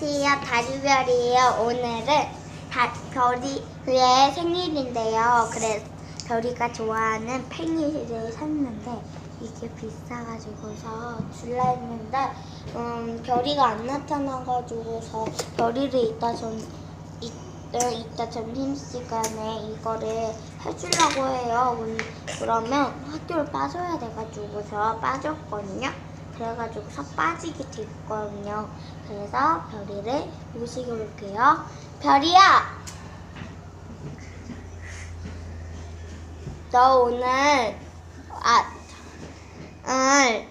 안녕하세요. 다리별이에요. 오늘은 다, 별이의 생일인데요. 그래서 별이가 좋아하는 팽이를 샀는데 이게 비싸가지고서 줄라 했는데 음, 별이가 안 나타나가지고서 별이를 이따 전 이, 어, 이따 점심시간에 이거를 해주려고 해요. 음, 그러면 학교를 빠져야 돼가지고서 빠졌거든요. 그래가지고 서 빠지게 됐거든요. 그래서 별이를 모시고 올게요. 별이야! 너 오늘, 아, 응,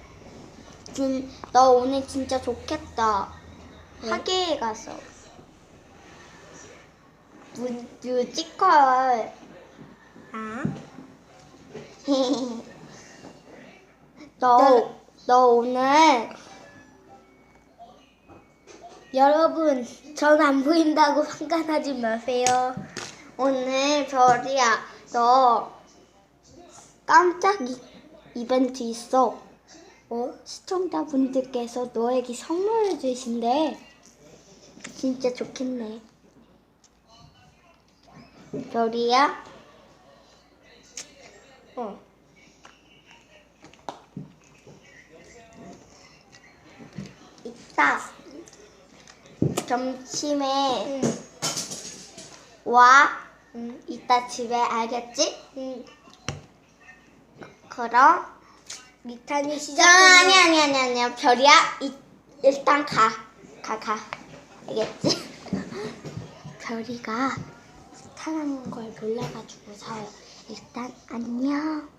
진, 너 오늘 진짜 좋겠다. 왜? 학예에 가서. 뮤, 뮤지컬. 아? 너, 네. 너 오늘 여러분 전 안 보인다고 상관하지 마세요. 오늘 별이야 너 깜짝 이, 이벤트 있어. 어? 시청자분들께서 너에게 선물을 주신대. 진짜 좋겠네. 별이야? 어. 이따 점심에 와. 응. 이따 집에 알겠지? 응. 그럼 미탄이 자, 시작. 아니 아니 아니 아니야 별이야 이, 일단 가. 가 가. 알겠지? 별이가 사랑하는 걸 몰라가지고서 일단 안녕.